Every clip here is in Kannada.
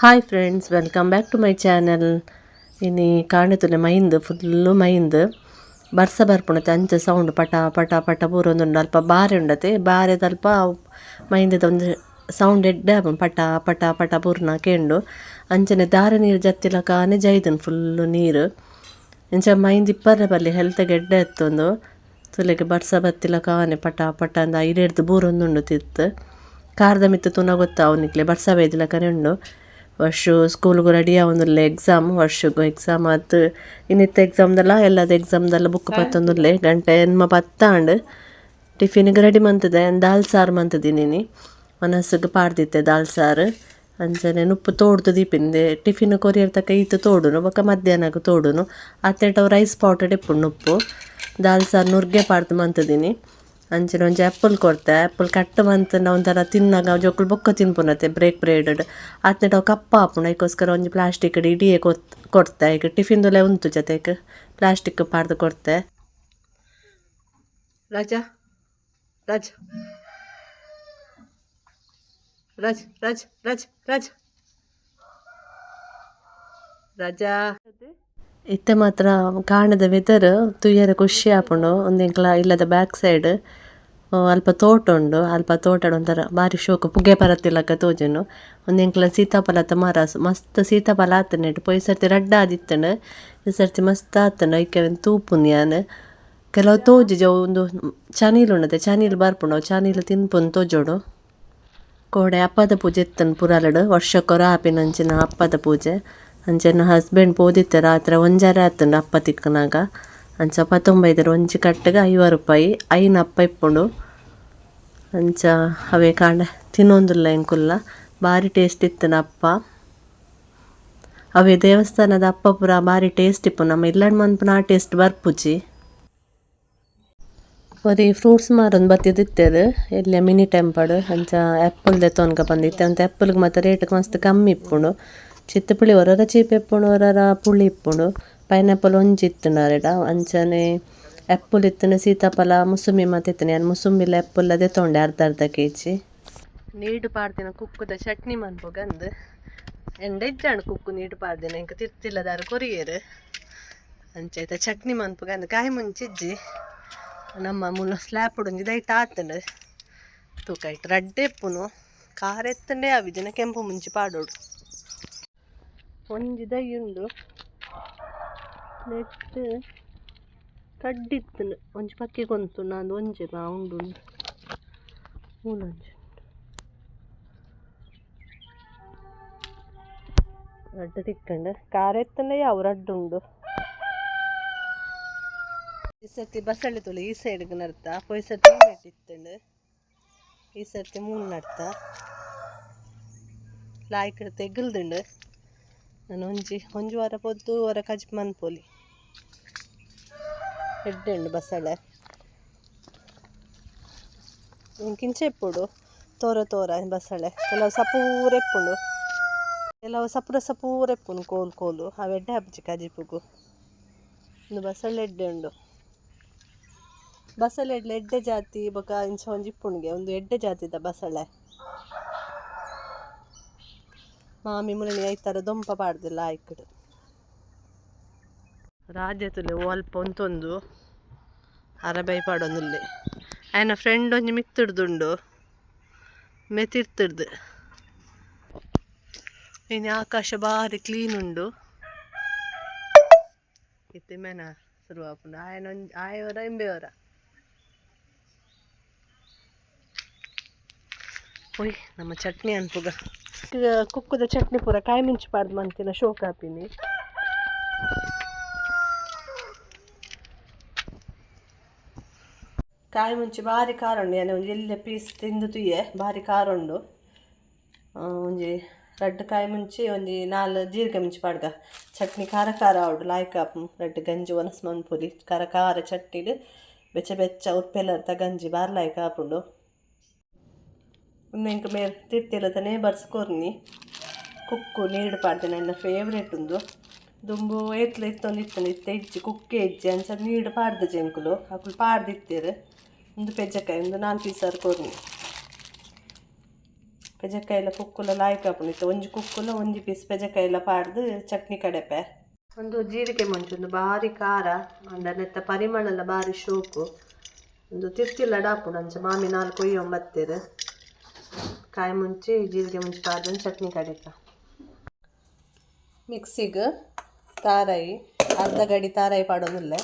Hi friends welcome back to my channel ഇനി ಕಾಣುತ್ತಲೆ ಮೈಂದ್ ಫುಲ್ಲು ಮೈಂದ್ ಬರ್ಸ ಬರ್ಪುಣತೆ ಅಂಚ ಸೌಂಡ್ ಪಟ ಪಟ ಪಟ ಪೂರೊಂದುಂಡು ಅಲ್ಪ ಬಾರೆ ಉಂಡತೆ ಬಾರೆ ಅಲ್ಪ ಮೈಂದದ ಒಂದು ಸೌಂಡ್ ಎಡ್ಡೆ ಆಪುಂಡು ಪಟ ಪಟ ಪಟ ಪೂರ್ನ ಕೇಂಡು ಅಂಚನೆ ದಾರ ನೀರು ಜತ್ತಿಲಕಾನೆ ಜೈದನ್ ಫುಲ್ಲು ನೀರು ಇಂಚ ಮೈಂದ್ ಇಪ್ಪರ್ರೆ ಬಲ್ಲಿ ಹೆಲ್ತ್ಗೆ ಎಡ್ಡೆ ಎತ್ತೊಂದು ತುಲೆಗೆ ಬರ್ಸ ಬತ್ತಿಲ ಕಾನೆ ಪಟ ಪಟ ಅಂದ ಐಡೆಡ್ದು ಬೂರೊಂದುಂಡು ತಿತ್ತು ಕಾರ್ದ ಮಿತ್ತು ತುನ ಗೊತ್ತ ಅವನಿಕ್ಲೆ ಬರ್ಸ ಬೇದಿಲಕನೆ ಉಂಡು ವರ್ಷ ಸ್ಕೂಲ್ಗೂ ರೆಡಿ ಆವೊಂದುಲ್ಲೆ ಎಕ್ಸಾಮ್ ವರ್ಷಗೂ ಎಕ್ಸಾಮ್ ಆತ್. ಇನ್ನಿತ್ತ ಎಕ್ಸಾಮ್ದಲ್ಲ ಎಲ್ಲದ ಎಕ್ಸಾಮ್ದಲ್ಲ ಬುಕ್ ಪತ್ತೊಂದುಲ್ಲೆ ಗಂಟೆ ಎನ್ಮ ಪತ್ತಾಂಡ್ ಟಿಫಿನ್ಗೆ ರೆಡಿ ಮಂತದೆ. ದಾಲ್ ಸಾರು ಮಂತದಿನಿ ಮನಸ್ಸಿಗೆ ಪಾಡ್ದಿತ್ತೆ ದಾಲ್ ಸಾರು. ಅಂಚನೆ ಉಪ್ಪು ತೋಡ್ದು ದೀಪಿಂದೆ. ಟಿಫಿನ್ ಕೊರಿಯರ್ ತಕ್ಕ ಈತು ತೋಡುನು ಬೊಕ ಮಧ್ಯಾಹ್ನಕ್ಕೆ ತೋಡುನು. ಅತ್ತೆಟವು ರೈಸ್ ಪೌಡರ್ ಇಪ್ಪು ಉಪ್ಪು ದಾಲ್ ಸಾರು ನುರ್ಗೆ ಪಾಡ್ದು ಮಂತದಿನಿ. ಅಂಚಿನ ಒಂಜಿ ಆ್ಯಪಲ್ ಕೊಡ್ತೆ. ಆ್ಯಪಲ್ ಕಟ್ ಮಂತನ ಒಂಥರ ತಿನ್ನಾಗ ಜೋಕುಲು ಬೊಕ್ಕ ತಿನ್ಪುನತೆ ಬ್ರೇಕ್ ಬ್ರೇಡ್ ಅತ್ನೆಟ್ ಅವು ಕಪ್ಪ ಆಪುಂಡು ಅದಕ್ಕೋಸ್ಕರ ಒಂಜಿ ಪ್ಲಾಸ್ಟಿಕ್ ಇಡಿಯೇ ಕೊತ್, ಕೊಡ್ತೆ. ಈಗ ಟಿಫಿನ್ದುಲೆ ಉಂತು ಜೊತೆಗೆ ಪ್ಲಾಸ್ಟಿಕ್ ಪಾಡ್ದು ಕೊಡ್ತೆ. ರಾಜ ರಾಜ. ರಾಜ್ ರಾಜ್, ರಾಜ, ರಾಜ್. ರಜಾ. ಇತ್ತೆ ಮಾತ್ರ ಕಾಣದ ವೆದರ್ ತುಯ್ಯರ ಖುಷಿ ಆಪುಂಡು ಒಂದಿಂಕ್ಲ ಇಲ್ಲದ ಬ್ಯಾಕ್ ಸೈಡ್ ಅಲ್ಪ ತೋಟ ಉಂಡು, ಅಲ್ಪ ತೋಟಡ್ ಒಂಥರ ಬಾರಿ ಶೋಕು ಪುಗೆ ಪರತಿಲಕ ತೋಜುನು. ಒಂದಿಂಕ್ಲ ಸೀತಾಫಲದ ಮರ, ಮಸ್ತ್ ಸೀತಾಫಲ ಆತನೆಟ್ ಪೊಯ್ ಸರ್ತಿ ರಡ್ಡ ಆದಿತ್ತಂಡು ಈ ಸರ್ತಿ ಮಸ್ತ್ ಆತನ ಐಕೆ ತೂಪುನ್ ಯಾನ್. ಕೆಲವು ತೋಜು ಜೋ ಒಂದು ಚನೀಲ್ ಉಂಡತೆ, ಚನೀಲ್ ಬರ್ಪುಂಡು, ಅವು ಚನೀಲ್ ತೋಜೋಡು. ಕೋಡೆ ಅಪ್ಪದ ಪೂಜೆ ಇತ್ತನ್ ಪುರಾಲಡು, ವರ್ಷಕ್ಕೊರ ಆಪಿನಂಚಿನ ಅಪ್ಪದ ಪೂಜೆ. ಅಂಚೆನ ಹಸ್ಬೆಂಡ್ ಪೋದಿತ್ತೆ ರಾತ್ರಿ ಒಂಜಾರೆ ಆತುಂಡು ಅಪ್ಪ ತಿಕ್ಕನಾಗ. ಅಂಚ ಪತ್ತೊಂಬೈದರ ಒಂಜಿ ಕಟ್ಟಗ ಐವರು ರೂಪಾಯಿ ಐನ ಅಪ್ಪ ಇಪ್ಪುಂಡು. ಅಂಚ ಅವೇ ಕಾಂಡ, ತಿನ್ನೊಂದುಲ್ಲ ಎಂಕುಲ್ಲ. ಭಾರಿ ಟೇಸ್ಟ್ ಇತ್ತನ ಅಪ್ಪ ಅವೇ ದೇವಸ್ಥಾನದ ಅಪ್ಪ ಪೂರ ಭಾರಿ ಟೇಸ್ಟ್ ಇಪ್ಪು ನಮ್ಮ ಇಲ್ಲಡ್ ಮನ್ಪುನ ಆ ಟೇಸ್ಟ್ ಬರ್ಪುಜಿ. ಬರೀ ಫ್ರೂಟ್ಸ್ ಮಾರೊಂದು ಬತ್ತಿದಿತ್ತೇರು ಎಲ್ಲ ಮಿನಿ ಟೆಂಪಡ್ ಅಂಚ ಆ್ಯಪಲ್ ದೆತ್ತೊನ್ಕ ಬಂದಿತ್ತೆ. ಅಂತ ಆ್ಯಪಲ್ಗೆ ಮಾತ್ರ ರೇಟ್ ಮಸ್ತ್ ಕಮ್ಮಿ ಇಪ್ಪುಂಡು. ಚಿತ್ತಪುಳಿ ಹೊರರ ಚೀಪ್ ಇಪ್ಪುಂಡು ಹೊರರ ಪುಳಿ ಇಪ್ಪುಂಡು. ಪೈನಾಪಲ್ ಒಂಜಿ ಅಂಚನೆ ಆ್ಯಪಲ್ ಇತ್ತಿನ ಸೀತಾಫಲ ಮುಸುಂಬಿ ಮಾತ ಇತ್ತನೆ ನಾನು ಮುಸುಂಬಿಲ ಆ್ಯಪಲ್ ಅದೇ ತೊಂಡೆ ಅರ್ಧ ಅರ್ಧ ಕೆ ಜಿ ನೀಡು ಪಾಡ್ದಿನ ಕುಕ್ಕುದ ಚಟ್ನಿ ಮನ್ಪುಗಂದ್ ಎಂಡ ಇಜ್ಜಾಣು ಕುಕ್ಕು ನೀಡು ಪಾಡ್ದಿನ ಇಂಕ ತಿರ್ತಿಲ್ಲದಾರು ಕೊರಿಯರು ಅಂಚೈತ ಚಟ್ನಿ ಮನ್ಪುಗಂದು ಕಾಯಿ ಮುಂಚಿಜ್ಜಿ ನಮ್ಮ ಮುನ್ನ ಸ್ಲ್ಯಾಪ್ ಉಡೊಂಜಿ ದೈಟ್ ಆತಂಡು ತೂಕ ಇಟ್ಟು ರಡ್ಡೆ ಎಪ್ಪುನು ಖಾರ ಎತ್ತಂಡೆ ಅವಿದಿನ ಕೆಂಪು ಮುಂಚಿ ಪಾಡೋಡು ಒಂಜಿ ದೈ ಉಂಡು ನೆಟ್ ಕಡ್ಡಿತ್ತನು. ಒಂಜಿ ಪಕ್ಕಿ ಕೊಂತು ನಾನು ಒಂಜಿ ಬಾ, ಉಂಡು ಮೂಲೊಂಜಿ ರಡ್ಡು ತಿಕ್ಕಂಡು. ಖಾರ ಎತ್ತಂಡ ಯಾವ ರಡ್ಡು ಉಂಡು? ಈ ಸರ್ತಿ ಬಸಳೆ ತುಳು ಈ ಸೈಡ್ಗೆ ನಡ್ತ. ಪೊಯ್ ಸರ್ತಿ ಇತ್ತಂಡು. ಈ ಸರ್ತಿ ಮೂಲು ನಡ್ತ. ಲಾಯ್ಕ್ ತೆಗಲ್ದುಂಡು. ನಾನು ಒಂಜಿ ಒಂಜಿ ವಾರ ಪೊದ್ದು, ವಾರ ಕಜ್ ಮನ್ಪೊಲಿ. ಉಂಡು ಬಸಳೆ. ಇಂಕಿಂಚೆ ಎಪ್ಪುಡು, ತೋರ ತೋರ ಬಸಳೆ. ಕೆಲವು ಸಪೂರ ಎಪ್ಪುಂಡು. ಕೆಲವು ಸಪುರ ಸಪೂರ ಎಪ್ಪುನು ಕೋಲು ಕೋಲು ಅವೆಡ್ಡೆ ಹಬ್ಬಿ ಕಜಿಪುಗು. ಒಂದು ಬಸಳೆ ಎಡ್ಡೆ ಉಂಡು ಬಸಳೆ ಎಡ್ಲೆ ಎಡ್ಡೆ ಜಾತಿ ಬೊಕ ಇಂಚ ಒಂಜಿ ಇಪ್ಪುಂಡ್ಗೆ ಒಂದು ಎಡ್ಡೆ ಜಾತಿದ ಬಸಳೆ. ಮಾಮಿ ಮುಲಣಿ ಐತರ ದೊಂಪ ಪಾಡ್ದಿಲ್ಲ ಆಯ್ಕಡು. ರಾಜ್ಯ ತುಲೆ ಅಲ್ಪ ಒಂತೊಂದು ಅರಬೈ ಪಾಡೊಂದುಲ್ಲೆ. ಆಯ್ನ ಫ್ರೆಂಡ್ ಒಂಜಿ ಮಿತ್ತಿಡ್ದುಂಡು ಮೆತಿರ್ತಿಡ್ದು. ಇನ್ನು ಆಕಾಶ ಭಾರಿ ಕ್ಲೀನ್ ಉಂಡು. ಇತ್ತೆ ಮೇನ ಶುರು ಆಪುಂಡು ಆಯನ ಒಂಜಿ, ಆಯವರ ಎಂಬೆಯವರ ಒಯ್ ನಮ್ಮ ಚಟ್ನಿ ಅನ್ಪುಗ. ಕುಕ್ಕದ ಚಟ್ನಿ ಪೂರ ಕಾಯಿ ಮಿಂಚು ಪಾಡ್ದು ಮಂತಿನ ಶೋಕ್ ಕಾಯಿ ಮುಂಚಿ ಭಾರಿ ಖಾರ ಉಂಡು ಯಾನೆ ಒಂಜಿ ಎಲ್ಲ ಪೀಸ್ ತಿಂದು ತುಯ್ಯೆ ಭಾರಿ ಖಾರ ಉಂಡು ಆ, ಒಂಜಿ ರಡ್ಡ್ ಕಾಯಿ ಮುಂಚಿ ಒಂಜಿ ನಾಲ್ ಜೀರಿಗೆ ಮುಂಚಿ ಪಾಡ್ಗ. ಚಟ್ನಿ ಖಾರ ಖಾರ ಆವಡು ಲಾಯ್ಕ ಆಪುಂಡು ರಡ್ಡ್ ಗಂಜಿ ಒನಸ್ ಮನ್ಪುಲಿ ಖಾರ ಖಾರ ಚಟ್ನಿಡ್ ಬೆಚ್ಚ ಬೆಚ್ಚ ಉಪ್ಪೆಲ್ಲ ಗಂಜಿ ಬಾರಿ ಲಾಯ್ಕ ಆಪುಂಡು ಇಂಕ ಮೇರ್ ತಿರ್ತಿಲತನೇ ಬರ್ಸ್ಕೊರ್ನಿ ಕುಕ್ಕು ನೀಡು ಪಾಡ್ದೆ ನನ್ನ ಫೇವ್ರೇಟ್ ಉಂದು ದುಂಬು ಏತ್ಲ ಇತ್ತೊಂದು ಇತ್ತನ ಇತ್ತ ಇಜ್ಜಿ ಕುಕ್ಕೆ ಇಜ್ಜಿ ಅಂಚ ನೀಡು ಪಾಡ್ದ ಜಂಕುಲು ಅಕುಲು ಪಾಡ್ದಿತ್ತೇರು. ಒಂದು ಪೆಜ್ಜಕಾಯಿ ಒಂದು ನಾಲ್ಕು ಪೀಸರ್ ಕೊರ್ನಿ ಪೆಜಕಾಯಿಲ ಕುಕ್ಕುಲ ಲಾಯ್ಕ್ ಹಾಕೊಂಡಿತ್ತು ಒಂಜಿ ಕುಕ್ಕುಲ ಒಂಜಿ ಪೀಸ್ ಪೆಜಕಾಯಿಲ ಪಾಡ್ದು ಚಟ್ನಿ ಕಡೆಪೆ ಒಂದು ಜೀರಿಗೆ ಮುಂಚೊಂದು ಭಾರಿ ಖಾರ ನೆತ್ತ ಪರಿಮಳಲ ಭಾರಿ ಶೋಕು ಒಂದು ತಿರ್ತಿಲ್ಲ ಡಾಪುಡು ಅಂಚ ಮಾಮಿ ನಾಲ್ಕು ಒಯ್ಯೋ ಬತ್ತೇರು ಕಾಯಿ ಮುಂಚೆ ಜೀರಿಗೆ ಮುಂಚೆ ಪಾಡ್ದು ಚಟ್ನಿ ಕಡೆಪ ಮಿಕ್ಸಿಗೆ ತಾರಾಯಿ ಅರ್ಧ ಗಡಿ ತಾರಾಯಿ ಪಾಡೋದಿಲ್ಲ.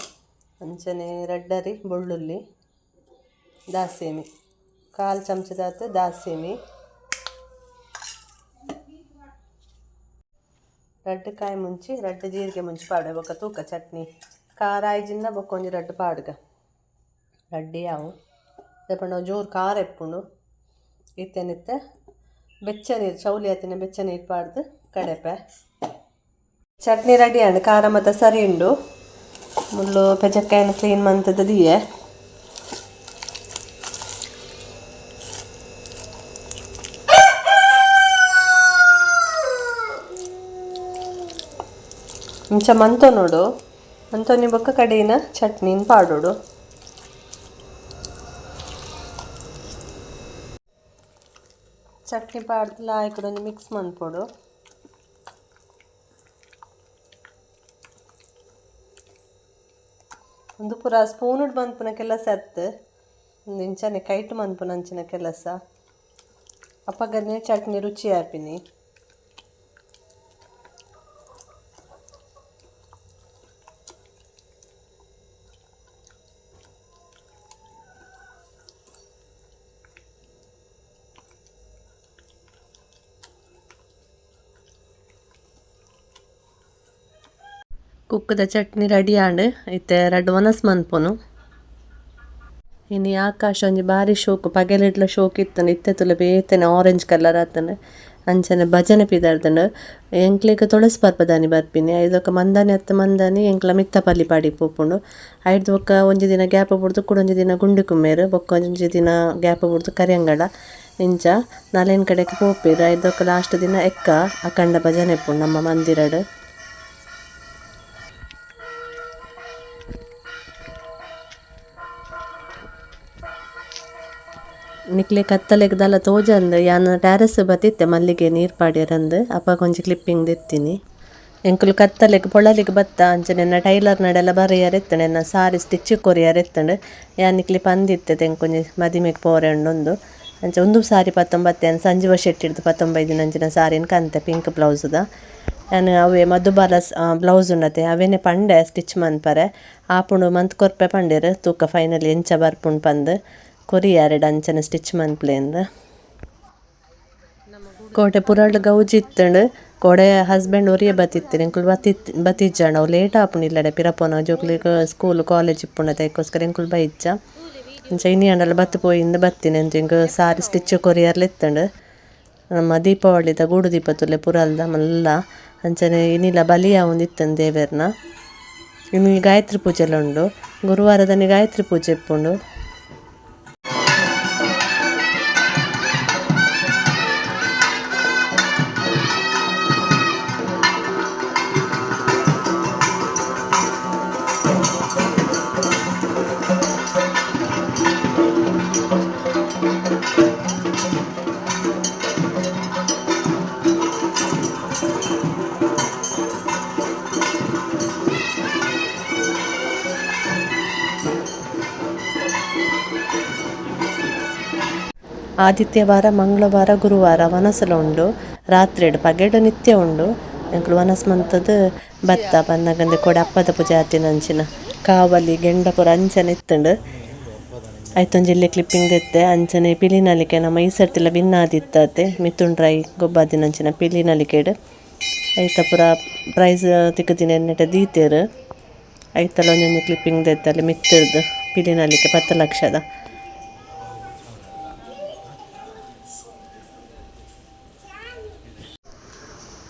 ಅಂಚನೆ ರೆಡ್ಡರಿ ಬೆಳ್ಳುಳ್ಳಿ. ದಾಸೇಮಿ. ಕಾಲು ಚಮಚದಾತ ದಾಸೇಮಿ. ರಡ್ಡು ಕಾಯಿ ಮುಂಚಿ, ರಡ್ಡು ಜೀರಿಗೆ ಮುಂಚಿ ಪಾಡ ಬೊಕ್ಕ ತೂಕ, ಚಟ್ನಿ. ಖಾರ ಆಯ್ಜಿಂದ ಬೊಕ್ಕ ಒಂಜಿ ರಡ್ಡು ಪಾಡ್ಗ. ರಡ್ಡಿ ಯಾವು? ದೇಪಂಡ ಜೋರು ಖಾರ ಎಪ್ಪುಂಡು. ಇತ್ತೆನಿತ್ತ ಬೆಚ್ಚ ನೀರು, ಚೌಲಿ ಆತಿನ ಬೆಚ್ಚ ನೀರು ಪಾಡ್ದು ಕಡೆಪೆ. ಚಟ್ನಿ ರೆಡಿ ಅಂಡ್ ಖಾರ ಮತ್ತು ಸರಿ ಉಂಡು. ಮುಳ್ಳು ಪೆಜಕ್ಕಾಯನ್ನು ಕ್ಲೀನ್ ಮಂತದ ದಿಯೆ. ಇಂಚ ಮಂತೋ ನೋಡು. ಮಂತೋನಿ ಬೊಕ್ಕ ಕಡೆಯಿನ ಚಟ್ನಿನ ಪಾಡೋಡು. ಚಟ್ನಿ ಪಾಡ್ದು ಲಾಯ್ಕೊಡೊಂದು ಮಿಕ್ಸ್ ಮನ್ಪೊಡು ಒಂದು ಪೂರ ಸ್ಪೂನುಡ್ ಮನ್ಪುನ ಕೆಲಸ ಅತ್ತು ಒಂದು ಇಂಚನೆ ಕೈಟ್ ಮನ್ಪುನ ಅಂಚಿನ ಕೆಲಸ ಅಪ್ಪಗನೆ ಚಟ್ನಿ ರುಚಿ ಆಪಿನಿ. ಕುಕ್ಕದ ಚಟ್ನಿ ರೆಡಿ ಆಂಡ್ ಇತ್ತೆ ರಡ್ಡ್ ವನಸ್ ಮನ್ಪುನು. ಇನ್ನು ಆಕಾಶ ಒಂಜಿ ಬಾರಿ ಶೋಕು, ಪಗೆಲಿಡ್ಲ ಶೋಕ್ ಇತ್ತಂಡು ಇತ್ತೆ ತುಲ ಬೇತೆನೆ ಆರೆಂಜ್ ಕಲರ್ ಆತಂಡು ಅಂಚನೆ ಭಜನೆ ಪಿದಾಡ್ತಂಡು ಎಂಕ್ಲೆಗ್ ತುಳಸಿ ಬರ್ಪದಾನಿ ಬರ್ಪಿನಿ. ಐದೊಕ್ಕ ಮಂದಾನಿ ಅತ್ತ ಮಂದಾನಿ, ಎಂಕ್ಲ ಮಿತ್ತ ಪಲ್ಲಿ ಪಾಡಿ ಪೋಪುಂಡು ಐದು ಒಕ್ಕ ಒಂಜಿ ದಿನ ಗ್ಯಾಪ್ ಬುಡ್ದು ಕುಡೊಂಜಿ ದಿನ ಗುಂಡು ಕುಮ್ಮೇರು. ಬೊಕ್ಕ ಒಂಜಿ ದಿನ ಗ್ಯಾಪ್ ಬುಡ್ದು ಕರಿಯಂಗಡ. ಇಂಚ ನಾಲೆನ್ ಕಡೆಗೆ ಪೋಪಿರು. ಐದೊಕ್ಕ ಲಾಸ್ಟ್ ದಿನ ಎಕ್ಕ ಅಖಂಡ ಭಜನೆ ಇಪ್ಪುಂಡು ನಮ್ಮ ಮಂದಿರಡ್. ನಿಕ್ಲೆ ಕತ್ತಲೆಗ್ ದಾಲ ತೋಜಂದ್ ಯಾನ್ ಟ್ಯಾರಸ್ ಬತ್ತಿತ್ತೆ, ಮಲ್ಲಿಗೆ ನೀರ್ ಪಾಡ್ಯರಂದ್. ಅಪ್ಪ ಒಂಜಿ ಕ್ಲಿಪ್ಪಿಂಗ್ ದೆತ್ತಿನಿ. ಎಂಕುಲು ಕತ್ತಲೆಗ್ ಪೊಳಲಿಗ್ ಬತ್ತ ಅಂಚನೆನ್ನ ಟೈಲರ್ ನಡೆಲ್ಲ ಬರೆಯರ್ ನನ್ನ ಸಾರಿ ಸ್ಟಿಚ್ ಕೊರಿಯರ್ ಎತ್ತಂಡ್ ಯಾನ್ ನಿಕ್ಲಿ ಪಂದಿತ್ತೆ ಎಂಕೊಂಜಿ ಮದಿಮೆಗ್ ಪೋರೆ ಒಂದು ಅಂಚ ಉಂದು ಸಾರಿ ಪತ್ತೊಂಬತ್ತೆ ಅನ್ ಸಂಜೀವ ಶೆಟ್ಟಿಡ್ದು ಪತ್ತೊಂಬೈದು ಅಂಚಿನ ಸಾರಿನ ಕಂತೆ ಪಿಂಕ್ ಬ್ಲೌಸ್ದ ನಾನು ಅವೇ ಮಧುಬಾಲ ಬ್ಲೌಸ್ ಉಂಡತೆ ಅವೇನೆ ಪಂಡೆ ಸ್ಟಿಚ್ ಮನ್ಪರೆ. ಆಪುಂಡು ಮಂತ್ ಕೊರ್ಪೆ ಪಂಡೆರ್, ತೂಕ ಫೈನಲಿ ಎಂಚ ಬರ್ಪುಂಡು ಪಂದ್. ಕೊರಿಯಾರೆಡ್ ಅಂಚನೆ ಸ್ಟಿಚ್ ಮನ್ಪ್ಲೆಂದ್ ಕೋಟೆ ಪುರಾಡ್ ಗೌಜಿ ಇತ್ತಂಡ್, ಕೋಡೆ ಹಸ್ಬೆಂಡ್ ಒರಿಯೆ ಬತ್ತಿತ್ತೀನಿ. ಎಂಕುಲು ಬತ್ತಿ ಬತ್ತಿಜ್ಜಾಂಡ ಅವು ಲೇಟ್ ಆಪುಂಡಿಲ್ಲಡೆ ಪಿರಪೋನ ಜೋಕ್ಲಿಗ್ ಸ್ಕೂಲ್ ಕಾಲೇಜ್ ಇಪ್ಪುಂಡ ಅದಕ್ಕೋಸ್ಕರ ಎಂಕುಲು ಬೈಜ್ಜ. ಇಂಚ ಇನ್ನಿಯಂಡಲ ಬತ್ತು ಪೋಯಿಂದ ಬತ್ತಿನಿ ಅಂತ ಎಂಕ್ ಸಾರಿ ಸ್ಟಿಚ್ ಕೊರಿಯರ್ಲ ಇತ್ತಂಡ್. ನಮ್ಮ ದೀಪಾವಳಿದ ಗೂಡು ದೀಪ ತುಲೆ ಪುರಲ್ದ ಮಲ್ಲ. ಅಂಚನೆ ಇನ್ನಿಲ್ಲ ಬಲಿಯ ಒಂದು ಇತ್ತಂದು ದೇವೇರ್ನ. ಇನ್ನು ಗಾಯತ್ರಿ ಪೂಜೆಲ್ಲ ಉಂಡು. ಗುರುವಾರದಲ್ಲಿ ಗಾಯತ್ರಿ ಪೂಜೆ ಇಪ್ಪುಂಡು. ಆದಿತ್ಯವಾರ, ಮಂಗಳವಾರ, ಗುರುವಾರ ವನಸಲ ಉಂಡು ರಾತ್ರಿಡ್ ಪಗೆಡು ನಿತ್ಯ ಉಂಡು ಎಂಕುಲು ವನಸ್ ಮಂತದ್ ಬತ್ತ ಪನ್ನಗಂದೆ ಕೊಡೆ, ಅಪ್ಪದ ಪೂಜೆ ಆತಿನಂಚಿನ ಕಾವಲಿ ಗೆಂಡ ಪೂರ ಅಂಚನೆ ಇತ್ತುಂಡು. ಐತೊಂದು ಜಿಲ್ಲೆ ಕ್ಲಿಪ್ಪಿಂಗ್ ದೆತ್ತೆ ಅಂಚನೆ ಪಿಲಿನಲಿಕೆ ನಮ್ಮ ಈ ಸರ್ತಿಲ ಭಿನ್ನ ಆದಿತ್ತತೆ ರೈ ಗೊಬ್ಬಾದಿನಂಚಿನ ಪಿಲಿನಲಿಕೆಡ್ ಐತ ಪೂರ ಪ್ರೈಸ್ ತಿಕ್ಕದಿನ ನೆಟ ದೀತೇರು. ಐತಲ ಒಂದೊಂದು ಕ್ಲಿಪ್ಪಿಂಗ್ ದೆತ್ತಲೆ ಪಿಲಿ ಪಿಲಿನಲಿಕೆ ಪತ್ತು ಲಕ್ಷದ.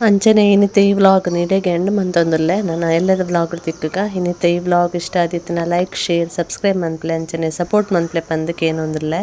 ಅಂಚನೆ ಇನ್ನಿತ್ತೆ ಈ ವ್ಲಾಗ್ ನೀಡೆಗೆ ಎಂಡ್ ಮಂತೊಂದುಲ್ಲೆ ನಾನು ಎಲ್ಲರ ವ್ಲಾಗ್ ತಿಕ್ಕಗ. ಇನ್ನಿತ್ತೆ ಈ ವ್ಲಾಗ್ ಇಷ್ಟ ಆದಿತ್ತಿನ ಲೈಕ್ ಶೇರ್ ಸಬ್ಸ್ಕ್ರೈಬ್ ಮನ್ಪ್ಲೆ ಅಂಚನೆ ಸಪೋರ್ಟ್ ಮನ್ಪ್ಲೆ ಪಂದಕ್ಕೆ ಏನೊಂದುಲ್ಲೆ